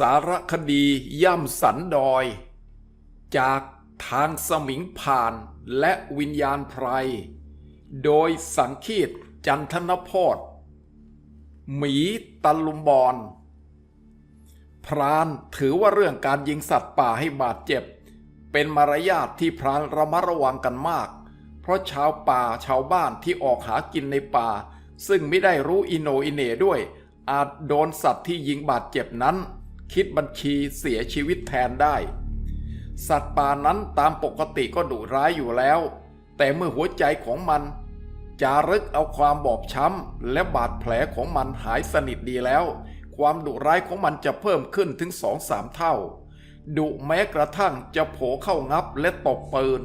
สารคดีย่ำสันดอย จากทางสมิงผ่านและวิญญาณไพร โดยสังคีตจันทนพธหมีตะลุมบอลพรานถือว่าเรื่องการยิงสัตว์ป่าให้บาดเจ็บ เป็นมารยาทที่พรานระมัดระวังกันมาก เพราะชาวป่าชาวบ้านที่ออกหากินในป่า ซึ่งไม่ได้รู้อิโนอิเน่ด้วย อาจโดนสัตว์ที่ยิงบาดเจ็บนั้น คิดบัญชีเสียชีวิตแทนได้ สัตว์ป่านั้นตามปกติก็ดุร้ายอยู่แล้ว แต่เมื่อหัวใจของมันจารึกเอาความบอบช้ำ และบาดแผลของมันหายสนิทดีแล้ว ความดุร้ายของมันจะเพิ่มขึ้นถึงสองสามเท่า ดุแม้กระทั่งจะโผเข้างับและตบปืน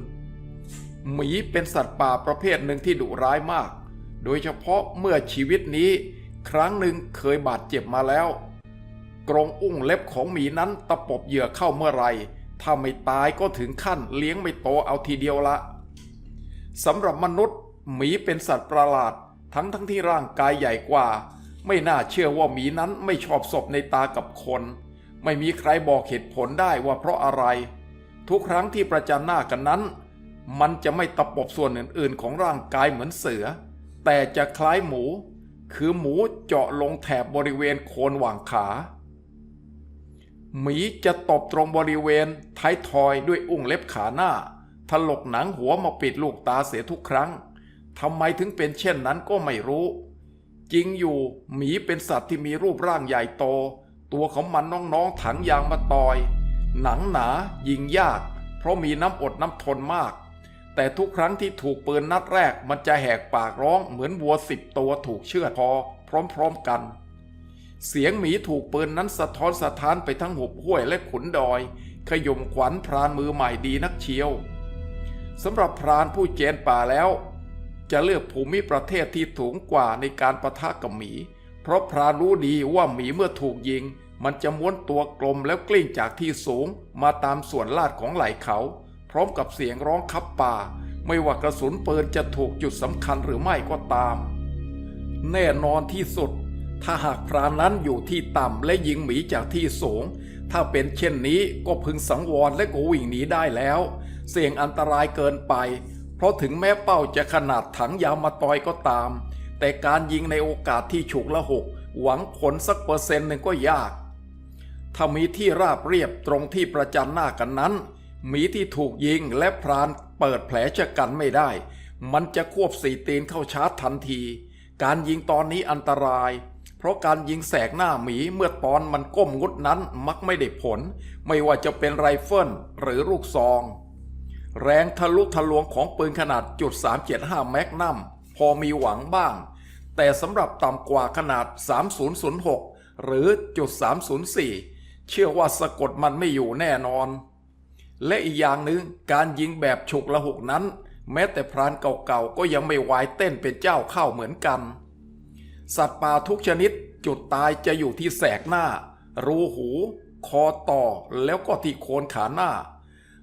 หมีเป็นสัตว์ป่าประเภทหนึ่งที่ดุร้ายมาก โดยเฉพาะเมื่อชีวิตนี้ ครั้งหนึ่งเคยบาดเจ็บมาแล้ว กรงอุ้งเล็บของหมีนั้นตะปบเหยื่อเข้าเมื่อไรถ้าไม่ตายก็ถึงขั้นเลี้ยงไม่โตเอาทีเดียวละสำหรับมนุษย์หมีเป็นสัตว์ประหลาด ทั้งทั้งที่ร่างกายใหญ่กว่า ไม่น่าเชื่อว่าหมีนั้นไม่ชอบศพในตากับคน ไม่มีใครบอกเหตุผลได้ว่าเพราะอะไร ทุกครั้งที่ประจันหน้ากันนั้น มันจะไม่ตะปบส่วนอื่นๆ ของร่างกายเหมือนเสือ แต่จะคล้ายหมู คือหมูเจาะลงแถบบริเวณโคนหว่างขา หมีจะตบตรงบริเวณท้ายทอยด้วยอุ้งเล็บขาหน้า ถลกหนังหัวมาปิดลูกตาเสียทุกครั้งทำไมถึงเป็นเช่นนั้นก็ไม่รู้ จริงอยู่หมีเป็นสัตว์ที่มีรูปร่างใหญ่โต ตัวของมันน้องๆถังยางมาตอย หนังหนายิงยาก เพราะมีน้ำอดน้ำทนมาก แต่ทุกครั้งที่ถูกปืนนัดแรกมันจะแหกปากร้องเหมือนวัวสิบตัวถูกเชือดคอพร้อมๆกัน เสียงหมีถูกปืนนั้นสะท้อนสะท้านไปทั้งหุบห้วยและขุนดอย ขยมขวัญพรานมือใหม่ดีนักเชียวสำหรับพรานผู้เจนป่าแล้ว จะเลือกภูมิประเทศที่สูงกว่าในการประทะกับหมี เพราะพรานรู้ดีว่าหมีเมื่อถูกยิง มันจะม้วนตัวกลมแล้วกลิ้งจากที่สูง มาตามส่วนลาดของไหล่เขา พร้อมกับเสียงร้องคับป่า ไม่ว่ากระสุนปืนจะถูกจุดสำคัญหรือไม่ก็ตาม แน่นอนที่สุด ถ้าหากพรานนั้นอยู่ที่ต่ำและยิงหมีจากที่สูง ถ้าเป็นเช่นนี้ก็พึงสังวรและก็วิ่งหนีได้แล้ว เสี่ยงอันตรายเกินไป เพราะถึงแม้เป้าจะขนาดถังยาวมาตอยก็ตาม แต่การยิงในโอกาสที่ฉุกละหก หวังผลสักเปอร์เซ็นต์หนึ่งก็ยาก ถ้ามีที่ราบเรียบตรงที่ประจันหน้ากันนั้น หมีที่ถูกยิงและพรานเปิดแผลชะกันไม่ได้ มันจะควบสี่ตีนเข้าชาร์จทันที การยิงตอนนี้อันตรายเราะการยิงแสกหน้าหมีเมื่อตอนมันก้มงุดนั้นมักไม่ได้ผล ไม่ว่าจะเป็นไรเฟิลหรือลูกซอง แรงทะลุทะลวงของปืนขนาดจุด375แมกนัมพอมีหวังบ้าง แต่สำหรับต่ำกว่าขนาด 3006 หรือจุด304 เชื่อว่าสะกดมันไม่อยู่แน่นอน และอีกอย่างหนึ่งการยิงแบบฉุกละหุกนั้น แม้แต่พรานเก่าๆก็ยังไม่ไหวเต้นเป็นเจ้าเข้าเหมือนกัน สัตว์ป่าทุกชนิดจุดตายจะอยู่ที่แสกหน้า รูหู คอต่อแล้วก็ที่โคนขาหน้า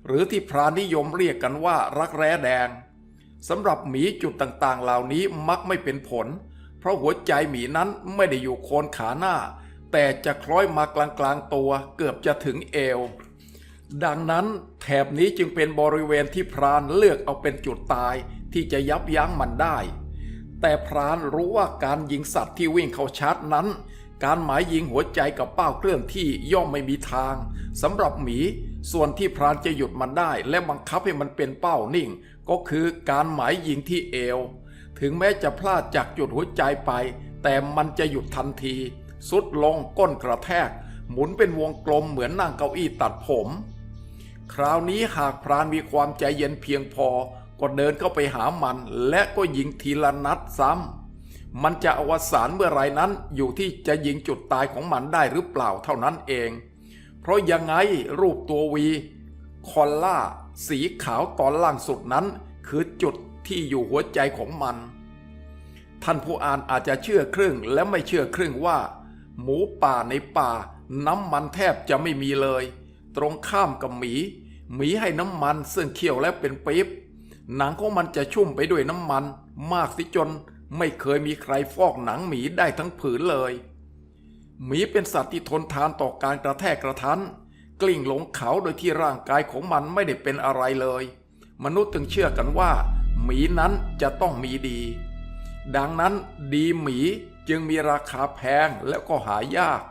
หรือที่พรานนิยมเรียกกันว่ารักแร้แดงสำหรับหมีจุดต่างๆ เหล่านี้มักไม่เป็นผล เพราะหัวใจหมีนั้นไม่ได้อยู่โคนขาหน้า แต่จะคล้อยมากลางๆตัวเกือบจะถึงเอว ดังนั้นแถบนี้จึงเป็นบริเวณที่พรานเลือกเอาเป็นจุดตายที่จะยับยั้งมันได้ แต่พรานรู้ว่าการยิงสัตว์ที่วิ่งเข้าชาร์จนั้น การหมายยิงหัวใจกับเป้าเคลื่อนที่ย่อมไม่มีทางสำหรับหมี ส่วนที่พรานจะหยุดมันได้ และบังคับให้มันเป็นเป้านิ่ง ก็คือการหมายยิงที่เอว ถึงแม้จะพลาดจากจุดหัวใจไป แต่มันจะหยุดทันที สุดลงก้นกระแทก หมุนเป็นวงกลมเหมือนนั่งเก้าอี้ตัดผม คราวนี้หากพรานมีความใจเย็นเพียงพอ ก็เดินเข้าไปหามันและก็ยิงทีละนัดซ้ำ มันจะอวสานเมื่อไรนั้นอยู่ที่จะยิงจุดตายของมันได้หรือเปล่าเท่านั้นเอง เพราะยังไงรูปตัววี คอลล่า สีขาวตอนล่างสุดนั้น คือจุดที่อยู่หัวใจของมัน ท่านผู้อ่านอาจจะเชื่อครึ่งและไม่เชื่อครึ่งว่า หมูป่าในป่า น้ำมันแทบจะไม่มีเลย ตรงข้ามกับหมี หมีให้น้ำมันซึ่งเคี่ยวแล้วเป็นปี๊บ หนังของมันจะชุ่มไปด้วยน้ำมัน มากสิจนไม่เคยมีใครฟอกหนังหมีได้ทั้งผืนเลย หมีเป็นสัตว์ที่ทนทานต่อการกระแทกกระทันกลิ้งลงเขาโดยที่ร่างกายของมันไม่ได้เป็นอะไรเลย มนุษย์จึงเชื่อกันว่า หมีนั้นจะต้องมีดี ดังนั้นดีหมีจึงมีราคาแพงและก็หายาก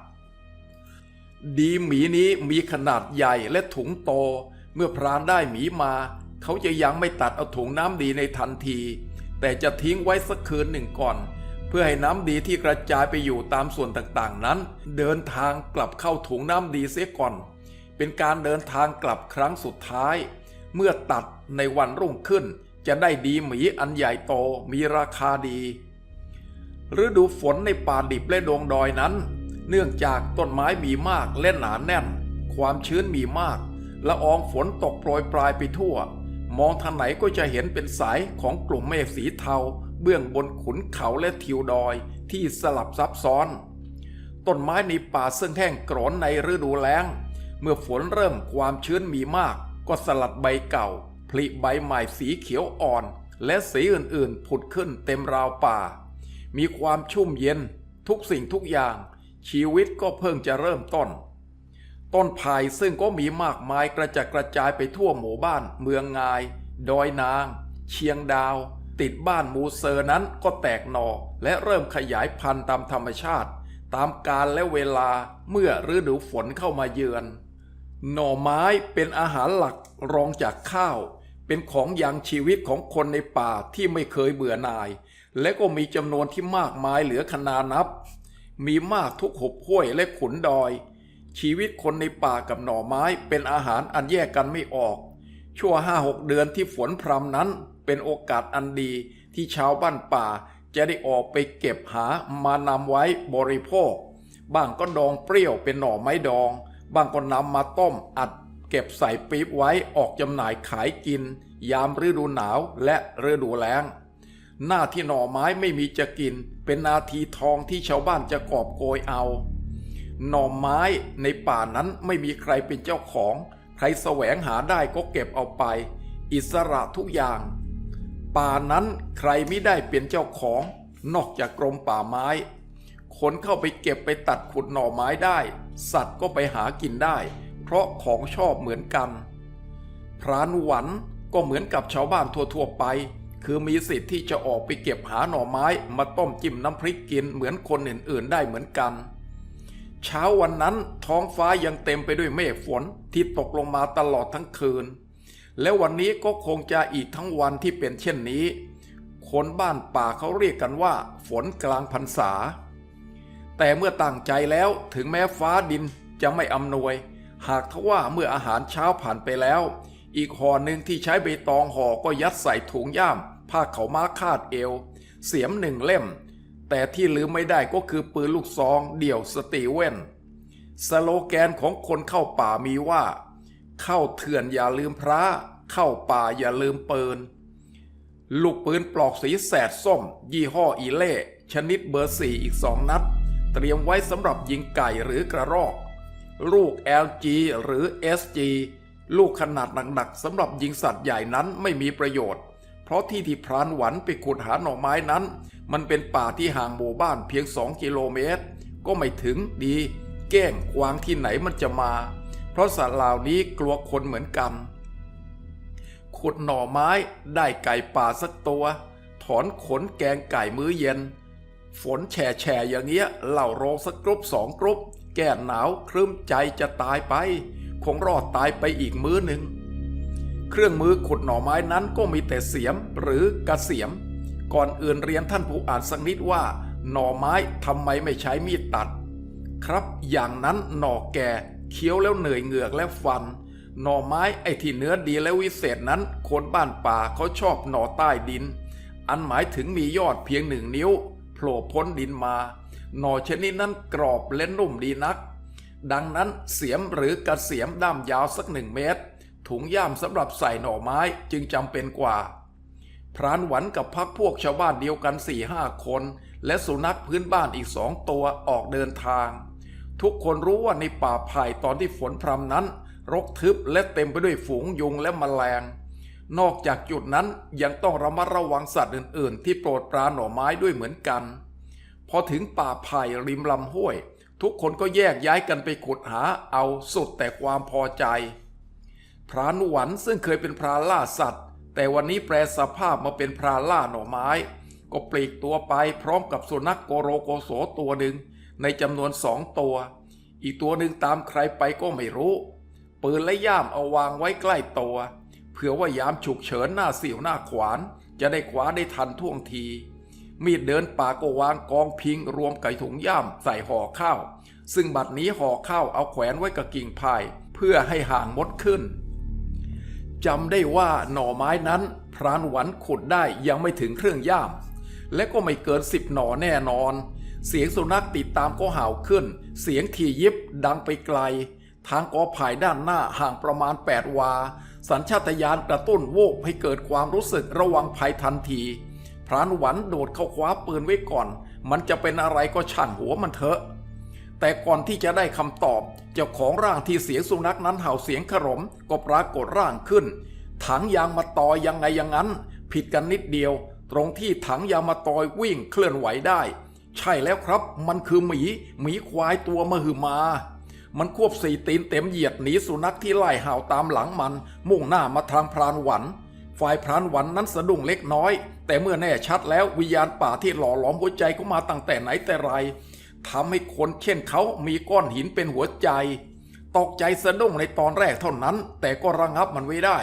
ดีหมีนี้มีขนาดใหญ่และถุงโต เมื่อพรานได้หมีมา เขาจะยังไม่ตัดเอาถุงน้ำดีในทันที แต่จะทิ้งไว้สักคืนหนึ่งก่อน เพื่อให้น้ำดีที่กระจายไปอยู่ตามส่วนต่างๆนั้น เดินทางกลับเข้าถุงน้ำดีเสียก่อน เป็นการเดินทางกลับครั้งสุดท้าย เมื่อตัดในวันรุ่งขึ้น จะได้ดีหมีอันใหญ่โตมีราคาดีฤดูฝนในป่าดิบและดงดอยนั้น เนื่องจากต้นไม้มีมากและหนาแน่น ความชื้นมีมากละอองฝนตกโปรยปลายไปทั่ว มองทางไหนก็จะเห็นเป็นสายของกลุ่มเมฆสีเทา เบื้องบนขุนเขาและทิวดอยที่สลับซับซ้อน ต้นไม้ในป่าซึ่งแห้งกรอนในฤดูแล้ง เมื่อฝนเริ่มความชื้นมีมาก ก็สลัดใบเก่า ผลิใบใหม่สีเขียวอ่อน และสีอื่นๆ ผุดขึ้นเต็มราวป่า มีความชุ่มเย็น ทุกสิ่งทุกอย่าง ชีวิตก็เพิ่งจะเริ่มต้น ต้นไผ่ซึ่งก็มีมากมายกระจัดกระจายไปทั่วหมู่บ้าน เมืองงาย ดอยนาง เชียงดาว ติดบ้านมูเซอร์นั้นก็แตกหน่อและเริ่มขยายพันธุ์ตามธรรมชาติ ตามกาลและเวลาเมื่อฤดูฝนเข้ามาเยือน หน่อไม้เป็นอาหารหลักรองจากข้าว เป็นของยังชีวิตของคนในป่าที่ไม่เคยเบื่อหน่าย และก็มีจำนวนที่มากมายเหลือขนานับ มีมากทุกหุบห้วยและขุนดอย ชีวิตคนในป่ากับหน่อไม้เป็นอาหารอันแยกกันไม่ออก ชั่วห้าหกเดือนที่ฝนพรำนั้นเป็นโอกาสอันดีที่ชาวบ้านป่าจะได้ออกไปเก็บหามานำไว้บริโภค บ้างก็ดองเปรี้ยวเป็นหน่อไม้ดอง บ้างก็นำมาต้มอัด เก็บใส่ปี๊บไว้ออกจำหน่ายขายกิน ยามฤดูหนาวและฤดูแล้ง หน้าที่หน่อไม้ไม่มีจะกิน เป็นนาทีทองที่ชาวบ้านจะกอบโกยเอา หน่อไม้ในป่านั้นไม่มีใครเป็นเจ้าของ ใครแสวงหาได้ก็เก็บเอาไป อิสระทุกอย่าง ป่านั้นใครไม่ได้เป็นเจ้าของ นอกจากกรมป่าไม้ คนเข้าไปเก็บไปตัดขุดหน่อไม้ได้ สัตว์ก็ไปหากินได้ เพราะของชอบเหมือนกัน พรานหวันก็เหมือนกับชาวบ้านทั่วๆไป คือมีสิทธิ์ที่จะออกไปเก็บหาหน่อไม้มาต้มจิ้มน้ำพริกกินเหมือนคนอื่นๆได้เหมือนกัน เช้าวันนั้นท้องฟ้ายังเต็มไปด้วยเมฆฝนที่ตกลงมาตลอดทั้งคืน และวันนี้ก็คงจะอีกทั้งวันที่เป็นเช่นนี้ คนบ้านป่าเขาเรียกกันว่า ฝนกลางพรรษา แต่เมื่อตั้งใจแล้วถึงแม้ฟ้าดินจะไม่อำนวย หากทว่าเมื่ออาหารเช้าผ่านไปแล้ว อีกห่อหนึ่งที่ใช้ใบตองห่อก็ยัดใส่ถุงย่าม ผ้าเขาม้าคาดเอว เสียมหนึ่งเล่ม แต่ที่ลืมไม่ได้ก็คือปืนลูกซองเดี่ยวสตีเวนสโลแกนของคนเข้าป่ามีว่า เข้าเถื่อนอย่าลืมพระ เข้าป่าอย่าลืมปืน ลูกปืนปลอกสีแสดส้ม ยี่ห้ออีเล่ ชนิดเบอร์สี่อีกสองนัด เตรียมไว้สำหรับยิงไก่หรือกระรอก ลูก LG หรือ SG ลูกขนาดหนักๆสำหรับยิงสัตว์ใหญ่นั้นไม่มีประโยชน์เราะที่ที่พรานหวันไปขุดหาหน่อไม้นั้น มันเป็นป่าที่ห่างหมู่บ้านเพียงสองกิโลเมตร ก็ไม่ถึงดี แก้งกวางที่ไหนมันจะมา เพราะสัตว์เหล่านี้กลัวคนเหมือนกัน ขุดหน่อไม้ได้ไก่ป่าสักตัว ถอนขนแกงไก่มื้อเย็น ฝนแฉแฉอย่างเงี้ยเหล่าโรงสักกรุ๊ปสองกรุ๊ปแก้หนาวครึ้มใจจะตายไป คงรอดตายไปอีกมื้อหนึ่ง เครื่องมือขุดหน่อไม้นั้นก็มีแต่เสียมหรือกระเสียม ก่อนอื่นเรียนท่านผู้อ่านสักนิดว่า หน่อไม้ทำไมไม่ใช้มีดตัด ครับอย่างนั้นหน่อแก่เคี้ยวแล้วเหนื่อยเหงือกและฟัน หน่อไม้ไอ้ที่เนื้อดีและวิเศษนั้นคนบ้านป่าเขาชอบหน่อใต้ดิน อันหมายถึงมียอดเพียงหนึ่งนิ้วโผล่พ้นดินมา หน่อชนิดนั้นกรอบและนุ่มดีนัก ดังนั้นเสียมหรือกระเสียมด้ามยาวสักหนึ่งเมตร ถุงย่ามสำหรับใส่หน่อไม้จึงจำเป็นกว่า พรานหวันกับพักพวกชาวบ้านเดียวกันสี่ห้าคน และสุนัขพื้นบ้านอีกสองตัวออกเดินทาง ทุกคนรู้ว่าในป่าไผ่ตอนที่ฝนพรำนั้น รกทึบและเต็มไปด้วยฝูงยุงและแมลง นอกจากจุดนั้นยังต้องระมัดระวังสัตว์อื่น ๆ ที่โปรดปรานหน่อไม้ด้วยเหมือนกัน พอถึงป่าไผ่ริมลำห้วยทุกคนก็แยกย้ายกันไปขุดหาเอาสุดแต่ความพอใจ พรานหวันซึ่งเคยเป็นพรานล่าสัตว์ แต่วันนี้แปลสภาพมาเป็นพรานล่าหน่อไม้ ก็ปลีกตัวไปพร้อมกับสุนัขโกโรโกโสตัวหนึ่งในจำนวนสองตัว อีกตัวหนึ่งตามใครไปก็ไม่รู้ปืนและย่ามเอาวางไว้ใกล้ตัวเผื่อว่ายามฉุกเฉินหน้าเสิวหน้าขวาน จะได้คว้าได้ทันท่วงที มีดเดินป่าก็วางกองพิงรวมไก่ถุงย่ามใส่ห่อข้าว ซึ่งบัดนี้ห่อข้าวเอาแขวนไว้กับกิ่งพาย เพื่อให้ห่างมดขึ้น จำได้ว่าหน่อไม้นั้นพรานหวันขุดได้ยังไม่ถึงเครื่องย่าม และก็ไม่เกินสิบหน่อแน่นอน เสียงสุนัขติดตามก็เห่าขึ้น เสียงถี่ยิบดังไปไกล ทางกอไผ่ด้านหน้าห่างประมาณ 8 วา สัญชาตญาณกระตุ้นโวกให้เกิดความรู้สึกระวังภัยทันที พรานหวันโดดเข้าคว้าปืนไว้ก่อน มันจะเป็นอะไรก็ช่างหัวมันเถอะ แต่ก่อนที่จะได้คำตอบ เจ้าของร่างที่เสียงสุนัขนั้นเห่าเสียงขรมก็ปรากฏร่างขึ้น ถังยางมาตอยยังไงอย่างนั้น ผิดกันนิดเดียว ตรงที่ถังยางมาตอยวิ่งเคลื่อนไหวได้ ใช่แล้วครับ มันคือหมี หมีควายตัวมหึมา มันควบสี่ตีนเต็มเหยียดหนีสุนัขที่ไล่เห่าตามหลังมัน มุ่งหน้ามาทางพรานหวันฝ่ายพรานหวันนั้นสะดุ้งเล็กน้อย แต่เมื่อแน่ชัดแล้ววิญญาณป่าที่หล่อหลอมหัวใจเขามาตั้งแต่ไหนแต่ไร ทำให้คนเช่นเขามีก้อนหินเป็นหัวใจ ตกใจสะดุ้งในตอนแรกเท่านั้น แต่ก็ระงับมันไว้ได้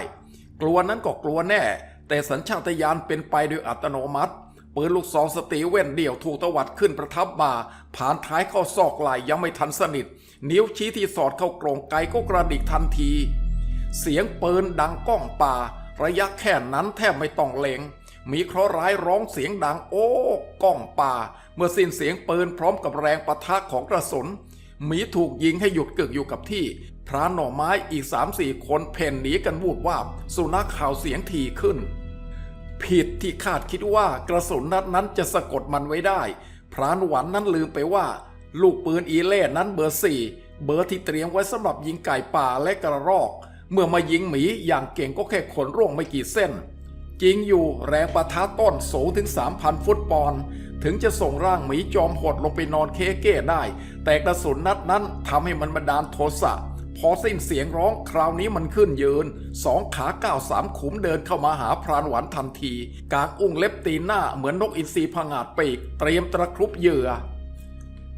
กลัวนั้นก็กลัวแน่ แต่สัญชาตญาณเป็นไปโดยอัตโนมัติปืนลูกซองสตีเว่นเดี่ยวถูกตวัดขึ้นประทับบ่าผ่านท้ายเข้าซอกไหล่ยังไม่ทันสนิท นิ้วชี้ที่สอดเข้ากรงไกก็กระดิกทันที เสียงปืนดังก้องป่า ระยะแค่นั้นแทบไม่ต้องเลง มีเคราะห์ร้ายร้องเสียงดังโอ้ก้องป่า เมื่อสิ้นเสียงปืนพร้อมกับแรงปะทะของกระสุนหมีถูกยิงให้หยุดกึกอยู่กับที่ พรานหน่อไม้อีกสามสี่คนเพ่นหนีกันวูดวาบสุนัขข่าวเสียงทีขึ้น ผิดที่คาดคิดว่ากระสุนนัดนั้นจะสะกดมันไว้ได้ พรานหวันนั้นลืมไปว่า ลูกปืนอีเล่นั้นเบอร์สี่เบอร์ที่เตรียมไว้สำหรับยิงไก่ป่าและกระรอก เมื่อมายิงหมีอย่างเก่งก็แค่ขนร่วงไม่กี่เส้น จริงอยู่แรงประทะต้นสูงถึง 3,000 ฟุตปอนด์ถึงจะส่งร่างหมีจอมหดลงไปนอนเคเก้ได้ แต่กระสุนนัดนั้นทำให้มันบันดาลโทสะพอสิ้นเสียงร้องคราวนี้มันขึ้นยืน สองขาก้าวสามขุมเดินเข้ามาหาพรานหวานทันที กางอุ้งเล็บตีนหน้าเหมือนนกอินทรีผงาดปีก เตรียมตะครุบเหยื่อ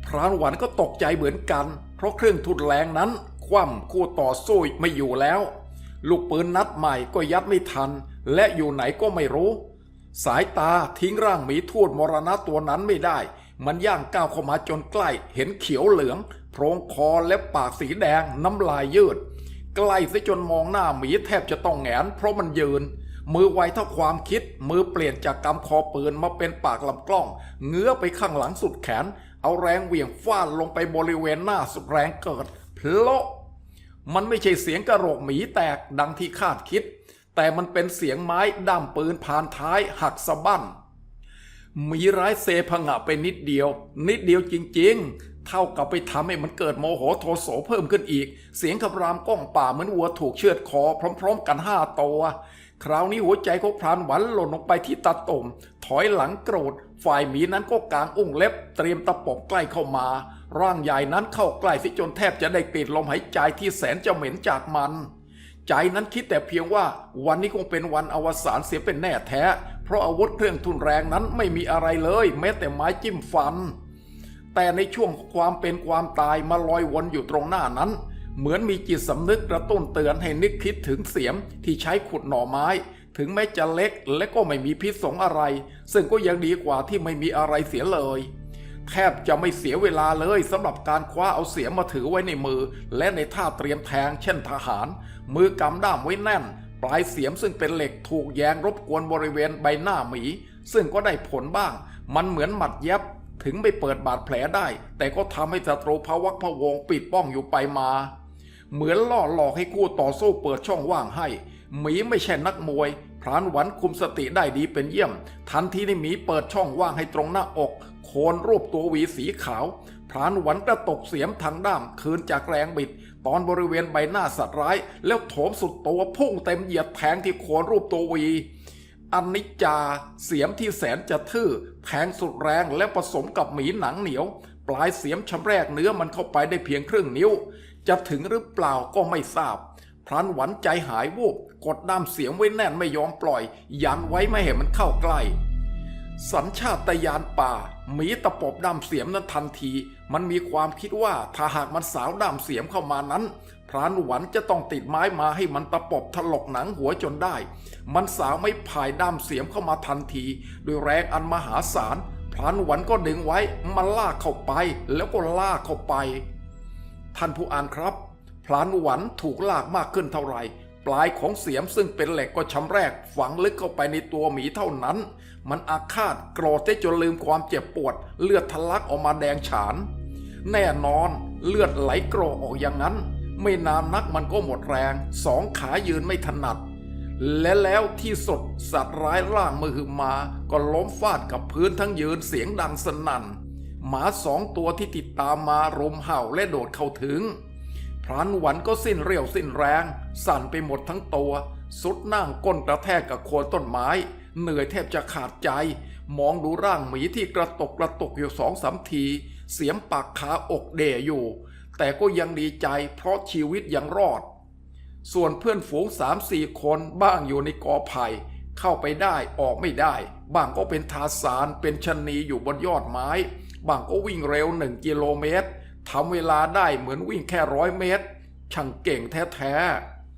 พรานหวานก็ตกใจเหมือนกัน เพราะเครื่องทุนแรงนั้น คว่ำคู่ต่อสู้ไม่อยู่แล้ว ลูกปืนนัดใหม่ก็ยัดไม่ทัน และอยู่ไหนก็ไม่รู้ สายตาทิ้งร่างหมีทูดมรณะตัวนั้นไม่ได้ มันย่างก้าวเข้ามาจนใกล้ เห็นเขียวเหลืองโพรงคอและปากสีแดงน้ำลายยืด ใกล้ซะจนมองหน้าหมีแทบจะต้องแหงน เพราะมันยืน มือไวเท่าความคิด มือเปลี่ยนจากกำคอปืนมาเป็นปากลำกล้อง เงื้อไปข้างหลังสุดแขน เอาแรงเหวี่ยงฟาดลงไปบริเวณหน้าสุดแรงเกิดเพลาะมันไม่ใช่เสียงกระโหลกหมีแตกดังที่คาดคิด แต่มันเป็นเสียงไม้ด้ามปืนผ่านท้ายหักสะบั้นมีร้ายเซผงะไปนิดเดียว นิดเดียวจริงๆ เท่ากับไปทำให้มันเกิดโมโหโทโสเพิ่มขึ้นอีก เสียงคำรามก้องป่าเหมือนวัวถูกเชือดคอพร้อม ๆ กันห้าตัว คราวนี้หัวใจของพรานหวันหล่นลงไปที่ตาตุ่มถอยหลังโกรธ ฝ่ายหมีนั้นก็กางอุ้งเล็บ เตรียมตะปบใกล้เข้ามา ร่างใหญ่นั้นเข้าใกล้สิจนแทบจะได้กลิ่นลมหายใจที่แสนจะเหม็นจากมัน ใจนั้นคิดแต่เพียงว่าวันนี้คงเป็นวันอวสานเสียเป็นแน่แท้ เพราะอาวุธเครื่องทุนแรงนั้นไม่มีอะไรเลย แม้แต่ไม้จิ้มฟัน แต่ในช่วงความเป็นความตายมาลอยวนอยู่ตรงหน้านั้น เหมือนมีจิตสำนึกกระตุ้นเตือนให้นึกคิดถึงเสียมที่ใช้ขุดหน่อไม้ ถึงแม้จะเล็กและก็ไม่มีพิษสงอะไร ซึ่งก็ยังดีกว่าที่ไม่มีอะไรเสียเลย แทบจะไม่เสียเวลาเลยสำหรับการคว้าเอาเสียมมาถือไว้ในมือ และในท่าเตรียมแทงเช่นทหาร มือกำด้ามไว้แน่น ปลายเสียมซึ่งเป็นเหล็กถูกแยงรบกวนบริเวณใบหน้าหมี ซึ่งก็ได้ผลบ้าง มันเหมือนหมัดเย็บถึงไม่เปิดบาดแผลได้ แต่ก็ทำให้ศัตรูพวักพวงปิดป้องอยู่ไปมา เหมือนล่อหลอกให้คู่ต่อสู้เปิดช่องว่างให้ หมีไม่ใช่นักมวยพรานหวันคุมสติได้ดีเป็นเยี่ยม ทันทีที่หมีเปิดช่องว่างให้ตรงหน้าอก คนรูปตัวหวีสีขาว พรานหวันกระตกเสียมทางด้ามคืนจากแรงบิด ตอนบริเวณใบหน้าสัตว์ร้าย แล้วโถมสุดตัวพุ่งเต็มเหยียดแทงที่โคนรูปตัววีอันนิจจาเสียมที่แสนจะทื่อแทงสุดแรงและผสมกับหมีหนังเหนียว ปลายเสียมชำแรกเนื้อมันเข้าไปได้เพียงครึ่งนิ้ว จะถึงหรือเปล่าก็ไม่ทราบ พรานหวันใจหายวูบกดด้ามเสียมไว้แน่นไม่ยอมปล่อย ยันไว้ไม่ให้มันเข้าใกล้ สัญชาตญาณป่าหมีตะปบด้ามเสียมนั้นทันที มันมีความคิดว่าถ้าหากมันสาวด้ามเสียมเข้ามานั้น พรานหวันจะต้องติดไม้มาให้มันตะปบถลกหนังหัวจนได้ มันสาวไม่พายด้ามเสียมเข้ามาทันทีด้วยแรงอันมหาศาลพรานหวันก็ดึงไว้มันลากเข้าไปแล้วก็ลากเข้าไป ท่านผู้อ่านครับพลานหวันถูกลากมากขึ้นเท่าไหร่ ปลายของเสียมซึ่งเป็นเหล็กก็ชำแรกฝังลึกเข้าไปในตัวหมีเท่านั้น มันอาฆาตโกรธได้จนลืมความเจ็บปวด เลือดทะลักออกมาแดงฉาน แน่นอนเลือดไหลโกรกออกอย่างนั้น ไม่นานนักมันก็หมดแรง สองขายืนไม่ถนัด และแล้วที่สุดสัตว์ร้ายร่างมือมาก็ล้มฟาดกับพื้นทั้งยืนเสียงดังสนั่น หมาสองตัวที่ติดตามมารุมเห่าและโดดเข้าถึง พรานหวันก็สิ้นเรี่ยวสิ้นแรง สั่นไปหมดทั้งตัว สุดนั่งก้นกระแทกกับโคนต้นไม้ เหนื่อยแทบจะขาดใจ มองดูร่างหมีที่กระตกกระตกอยู่สองสามที เสียมปากขาอกเด่อยู่ แต่ก็ยังดีใจเพราะชีวิตยังรอด ส่วนเพื่อนฝูงสามสี่คนบ้างอยู่ในกอไผ่เข้าไปได้ออกไม่ได้บ้างก็เป็นทาสานเป็นชะนีอยู่บนยอดไม้บ้างก็วิ่งเร็วหนึ่งกิโลเมตร ทำเวลาได้เหมือนวิ่งแค่ร้อยเมตร ช่างเก่งแท้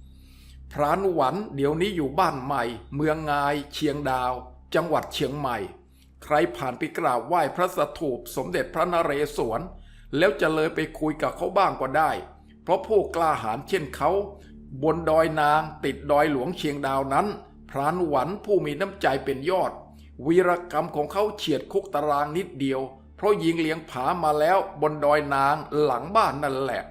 ๆ พรานหวันเดี๋ยวนี้อยู่บ้านใหม่ เมืองงาย เชียงดาว จังหวัดเชียงใหม่ ใครผ่านไปกราบไหว้พระสถูปสมเด็จพระนเรศวร แล้วจะเลยไปคุยกับเขาบ้างก็ได้ เพราะผู้กล้าหาญเช่นเขา บนดอยนางติดดอยหลวงเชียงดาวนั้น พรานหวันผู้มีน้ำใจเป็นยอด วีรกรรมของเขาเฉียดคุกตารางนิดเดียว เพราะหญิงเลี้ยงผามาแล้วบนดอยนางหลังบ้านนั่นแหละ